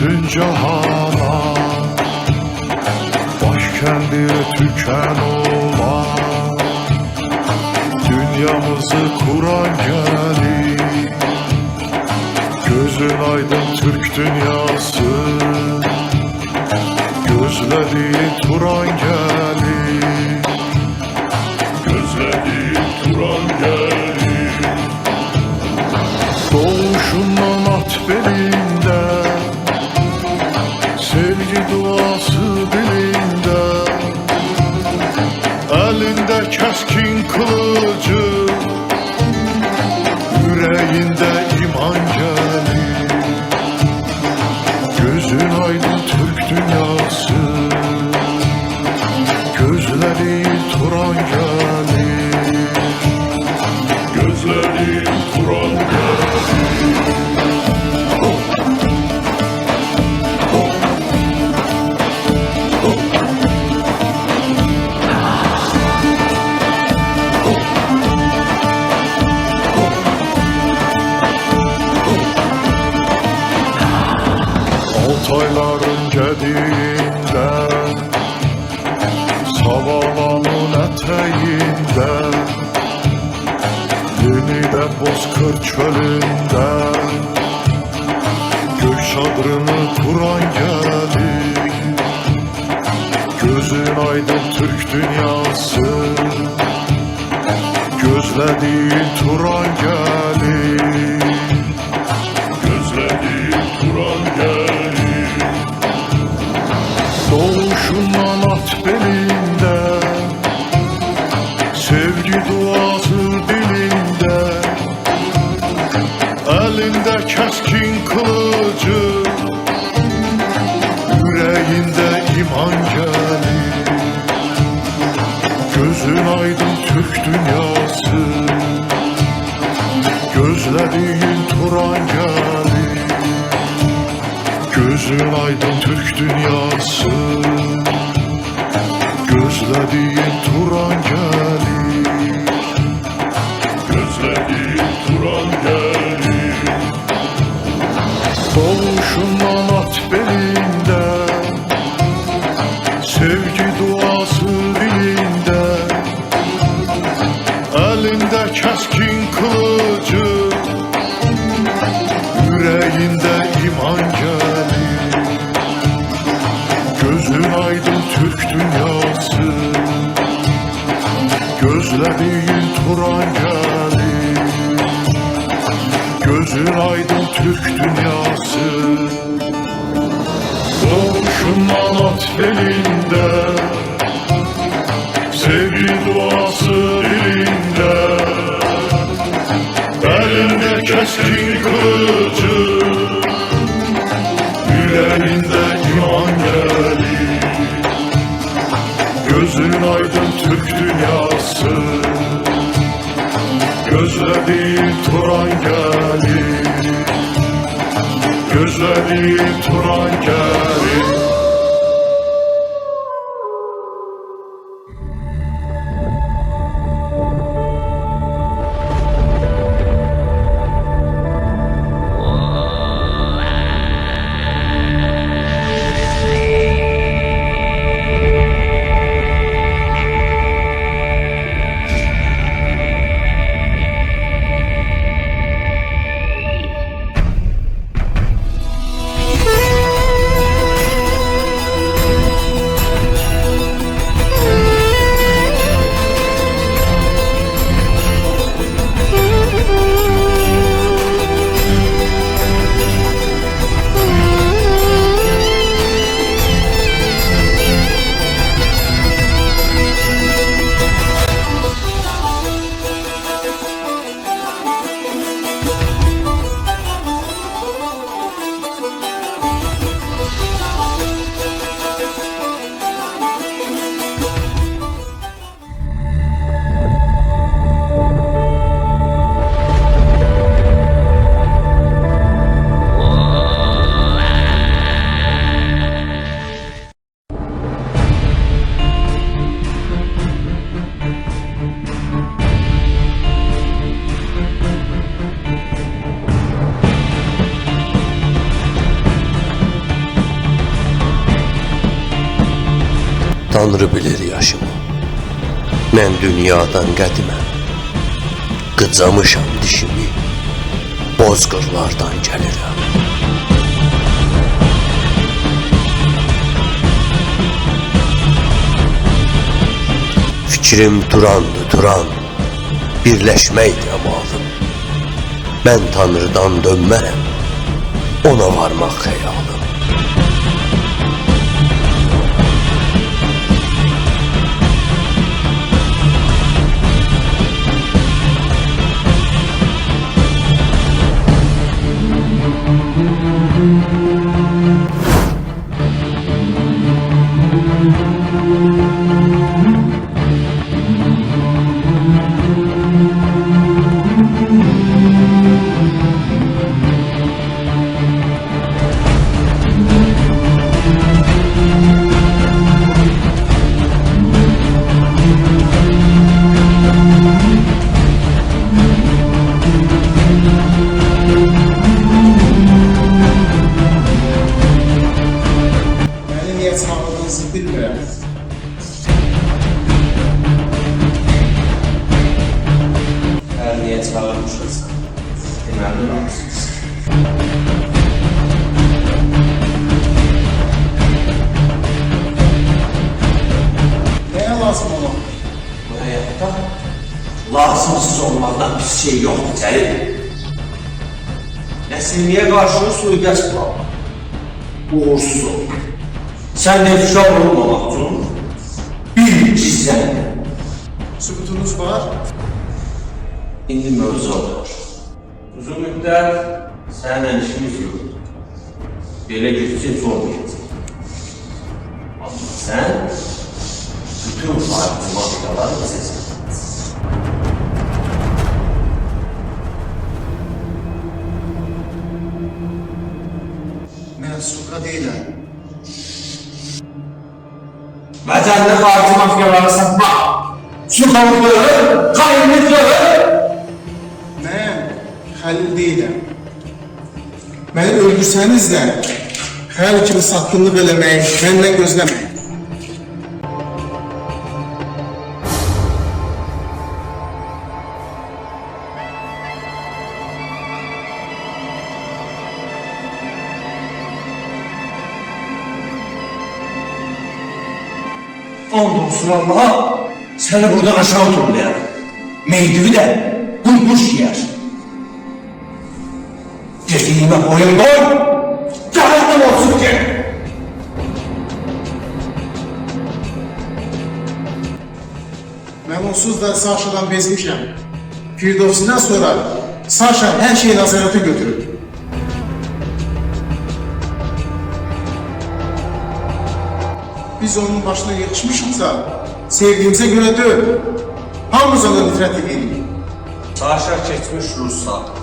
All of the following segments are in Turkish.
bütün cahana Başkendi tüken olan Dünyamızı kuran gelir Gözün aydın Türk dünyası bozkır çölünde Gök şadrını kuran gelir Gözün aydın Türk dünyası. Gözlediğin Turan Turan gelir Gözün aydın Türk dünyası. Gözlediğin Turan gelir Turan gelir Gözün aydın Türk dünyası. Doğuşundan at belinde Sevgi duası Gözlediğin Turan gelir Gözlediğin Turan gelir Tanrı bilir yaşımı. Mən dünyadan qədiməm. Qıcamışam dişimi. Bozqırlardan gəlirəm. Fikrim Turandı Turan. Birləşməkdir əmalım. Mən Tanrıdan dönmərəm. Ona varmaq xəyalım. Deməli razısınız. Nəyə lazım olan? Bu həyatda lazımsız olmaqdan pis şey yoxdur Cəlil. Nəsilliyə qarşı sui-qəsd var. Uğursuz ol. Sən də ifşa olmamaq üçün bir gizlən. Sübutunuz var? İndi mövzu olur. Uzun müddət səninlə işimiz yoxdur. Belə getsin sormayacaq. Amma sən bütün faiz maddeleri seçin. Mən suqa deyiləm. Vətəndə xarici mafiyaları satmaq, suxavlıqları, qaynlıqları. Deyiləm. Məni öldürsəniz də hər kimi satqınlıq eləməyi məndən gözləməyin. Andolsun Allah'a seni buradan aşağı turlayar. Meydivi de bulmuş yer. Dediğime boyun koy, cehennem olsun ki. Mən onsuz da Saşadan bezmişəm. Firdovsindən sonra Saşa hər şeyi nəzarətə götürüb. Biz onun başına yığışmışıqsa, sevdiyimizə görə deyil, hamımız ona nifrət edirik. Saşa keçmiş Rusla.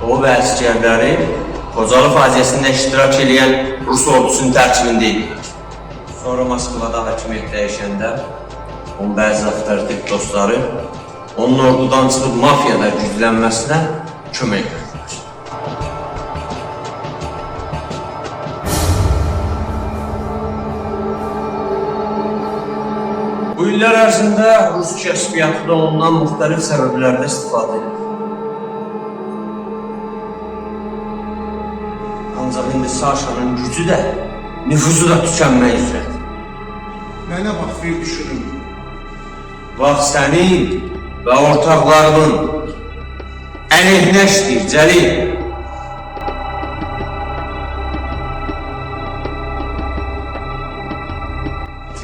O və əsgərləri Xocalı faciəsində iştirak edən Rus ordusunun tərkibində idilər. Sonra Moskvada hakimiyyət dəyişəndə onun bəzi avtoritet dostları onun ordudan çıxıb mafiyada güclənməsinə kömək etdilər. Bu illər ərzində Rus kəşfiyyatında ondan müxtəlif səbəblərdə istifadə edilir. Ancaq indi Saşanın gücü də, nüfuzu da tükənmək üzrədir. Mənə bax, bir düşünün. Vaxt sənin və ortaqlarının əleyhinə işləyir, Cəlil.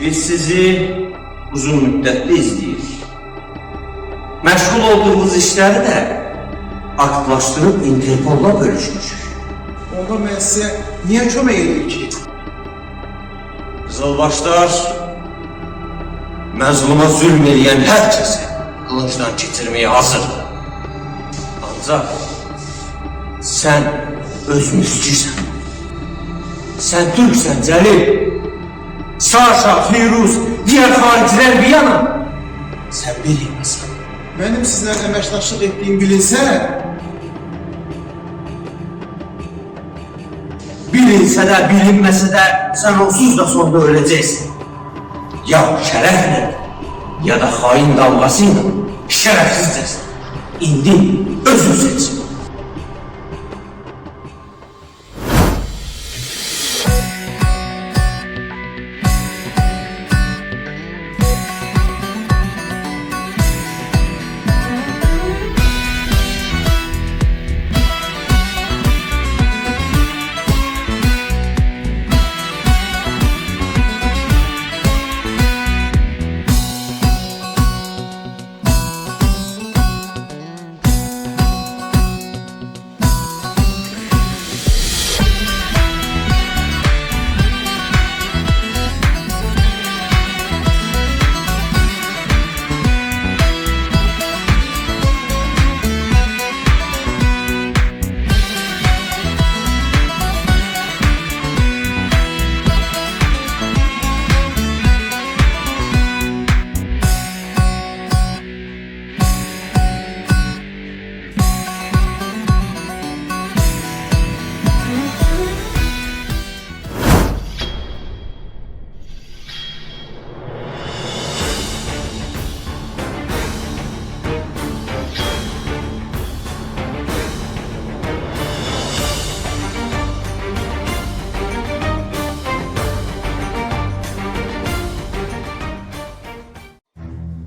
Biz sizi uzun müddətli izləyirik. Məşğul olduğumuz işləri də aktlaşdırıb Interpolla bölüşmüşük. Sizə niyə kömək edir ki? Zülm eləyən hər kəsi qılıncdan keçirməyə hazırdır. Ancaq sən öz müskirsən. Sən türksən Cəlil. Saşa, Firuz, diğer hariciler bir yana. Sen bilmiyorsun. Mənim sizlərlə əməkdaşlıq etdiyim bilinsə, Bilinsə də, bilinməsə də sən onsuz da sonunda öləcəksən. ya şərəflə, ya da xain dalğası ilə şərəfsizcəsən. İndi özün seç.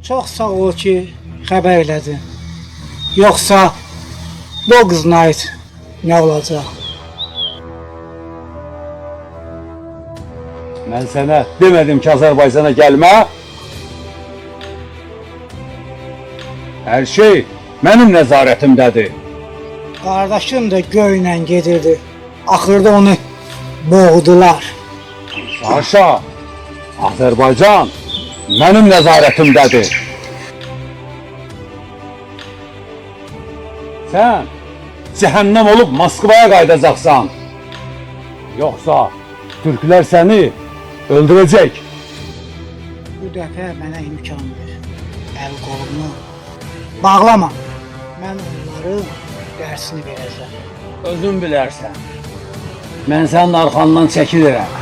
Çox sağ ol ki, xəbər elədin. Yoxsa bu qızın aid nə olacaq? Mən sənə demədim ki, Azərbaycana gəlmə. Hər şey mənim nəzarətimdədir. Qardaşım da göylə gedirdi. Axırda onu boğdular. Saşa, Azərbaycan mənim nəzarətimdədir. Sən cəhənnəm olub Moskvaya qayıdacaqsan. Yoxsa türklər səni öldürəcək. Bu dəfə mənə imkan ver. Əl qolumu bağlama. Mən onların dərsini verəcəm. Özün bilərsən. Mən sənin arxandan çəkilirəm.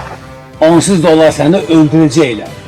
Onsuz da onlar səni öldürəcəklər.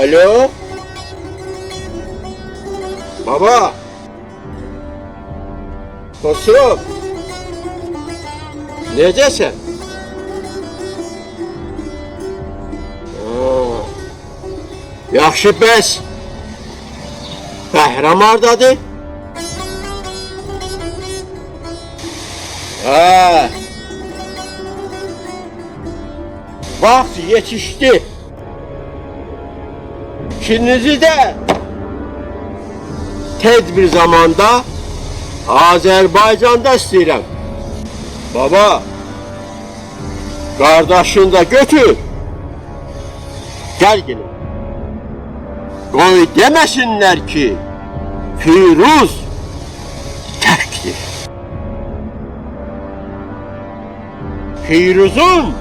Alo? Baba? Dostum? Necəsən? Ha. Yaxşı bəs. Bəhram hardadır? Ha. Vaxt yetişdi. İkinizi də tez bir zamanda Azərbaycanda istəyirəm. Baba, qardaşını da götür. Gəl gelin. Qoy deməsinlər ki, Firuz təkdir. Firuzun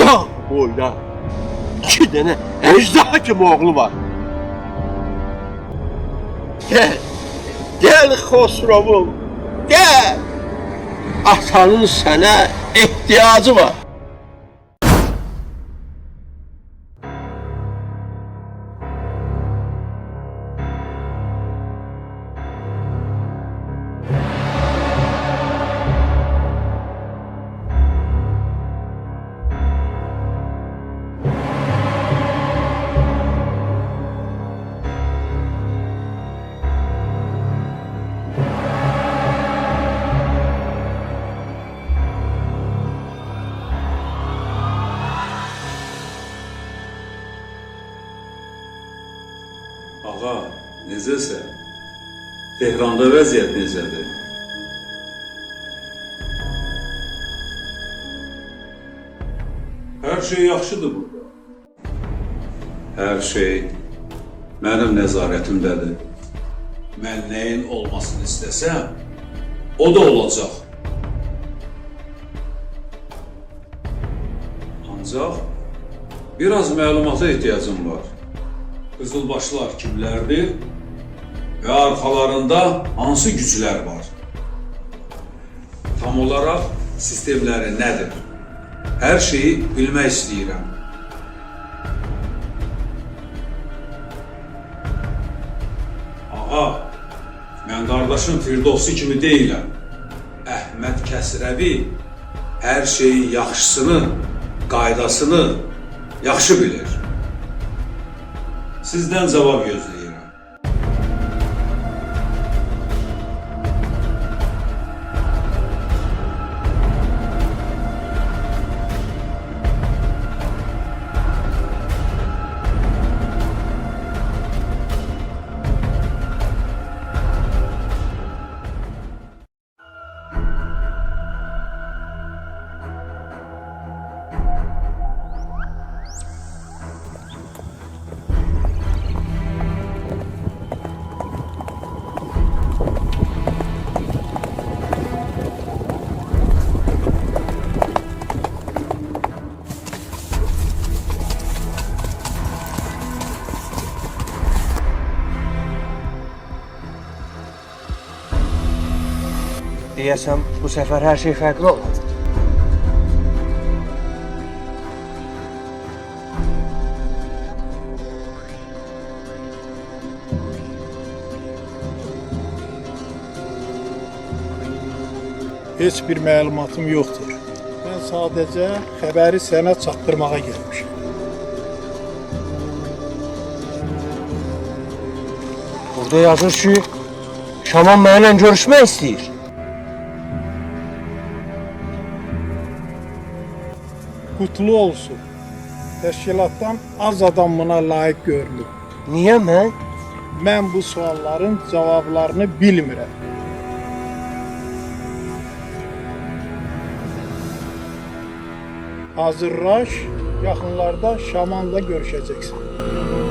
dağ boyda iki dənə ejderha kimi oğlu var. Gel, gel Xosrovum, gel. Atanın sənə ehtiyacı var. Necəsən? Tehranda vəziyyət necədir? Hər şey yaxşıdır burada. Hər şey mənim nəzarətimdədir. Mən nəyin olmasını istəsəm, o da olacaq. Ancaq biraz məlumata ehtiyacım var. Qızılbaşlar kimlərdir və arxalarında hansı güclər var? Tam olaraq sistemləri nədir? Hər şeyi bilmək istəyirəm. Ağa, mən qardaşım Firdovsi kimi deyiləm. Əhməd Kəsrəvi hər şeyin yaxşısını, qaydasını yaxşı bilir. Sizdən cavab gözləyirəm. Deyəsəm bu səfər hər şey fərqli olacaq. Heç bir məlumatım yoxdur. Mən sadəcə xəbəri sənə çatdırmağa gəlmişəm. Burada yazır ki, Şaman mənimlə görüşmək istəyir. Qutlu olsun. Təşkilatdan az adam buna layiq görülür. Niyə mən? Mən bu sualların cavablarını bilmirəm. Hazırlaş, yaxınlarda şamanla görüşəcəksən.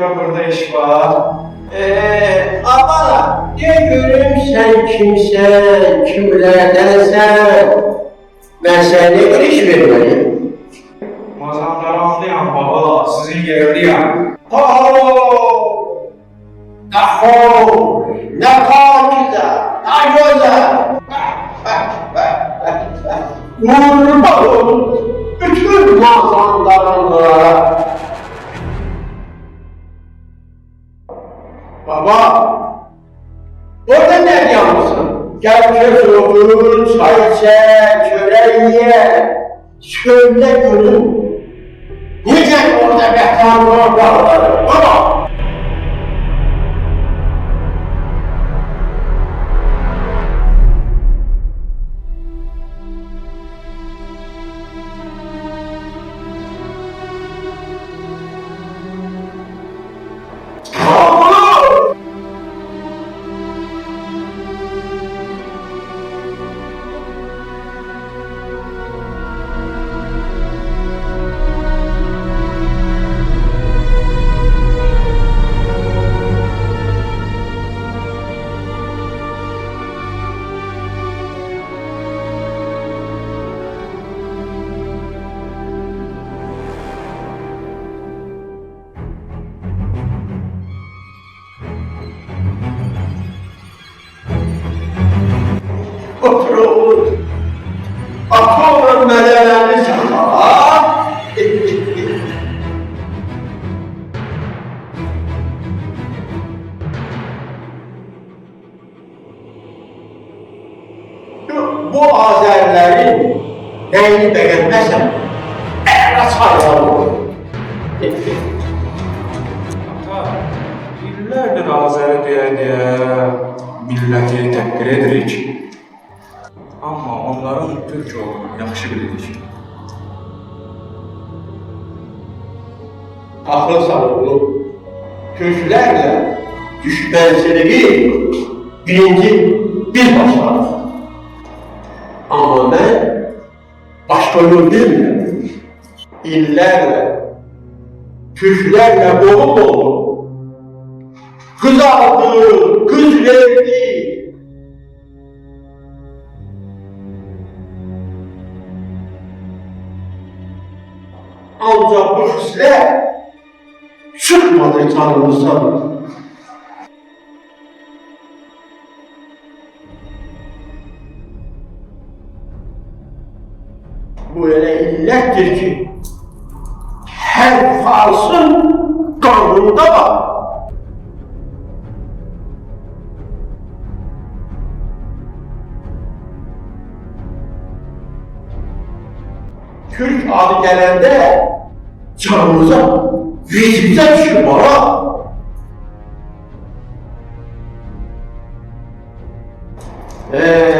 Burada iş var. Eee, abala, de görüm sen kimsen, kimlerdensen. Ben sana ne iş vermeliyim? Mazandaranlıyam baba, sizin yerliyəm. Ho! Aho! Ne pakize, ne güzel. Kurban bütün mazandaranlara. Yapıyorsun? Gel köz otur, çay içe, çörek ye. Söyle gülüm. Oh. İllerle, Türklerle olup oldum. Kız aldı, kız verdi. Ancak bu hisler çıkmadı canımızdan. Bu öyle illettir ki kanında var. Türk adı gelende canımıza, yüzümüze düşür bana. Ey